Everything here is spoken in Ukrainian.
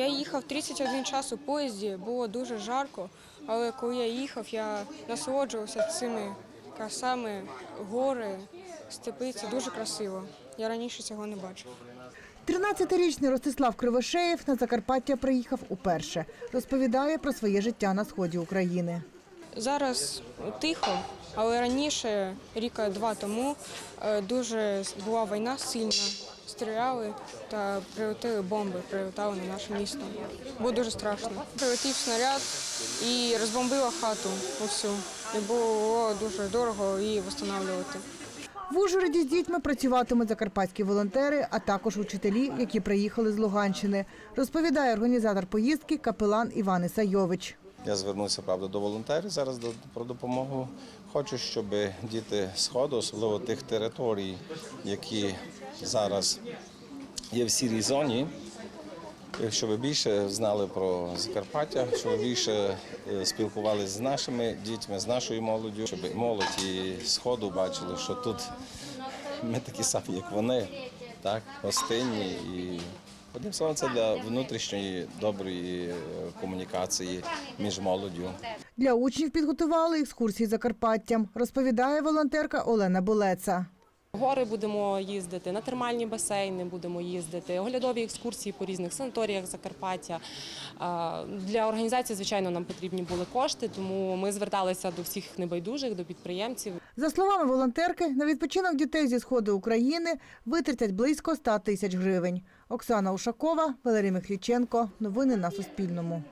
Я їхав 31 час у поїзді, було дуже жарко, але коли я їхав, я насолоджувався цими красами, гори, степи. Це дуже красиво. Я раніше цього не бачив. 13-річний Ростислав Кривошеєв на Закарпаття приїхав уперше. Розповідає про своє життя на сході України. Зараз тихо, але раніше, ріка два тому, е, дуже була війна сильна. Стріляли та прилетіли бомби, прилетали на наше місто. Було дуже страшно. Прилетів снаряд і розбомбила хату усю. І було дуже дорого її встановлювати. В Ужгороді з дітьми працюватимуть закарпатські волонтери, а також учителі, які приїхали з Луганщини, розповідає організатор поїздки капелан Іван Ісайович. Я звернувся правда до волонтерів зараз про допомогу. Хочу, щоб діти сходу, особливо тих територій, які зараз є в сірій зоні, щоб більше знали про Закарпаття, щоб більше е, спілкувалися з нашими дітьми, з нашою молоддю, щоб молодь і сходу бачили, що тут ми такі самі, як вони, так, гостинні і. Одним словом, це для внутрішньої доброї е, комунікації між молоддю. Для учнів підготували екскурсії Закарпаттям, розповідає волонтерка Олена Болеца. Гори будемо їздити, на термальні басейни будемо їздити, оглядові екскурсії по різних санаторіях Закарпаття. Для організації, звичайно, нам потрібні були кошти, тому ми зверталися до всіх небайдужих, до підприємців. За словами волонтерки, на відпочинок дітей зі сходу України витратять близько 100 тисяч гривень. Оксана Ушакова, Валерій Михліченко. Новини на Суспільному.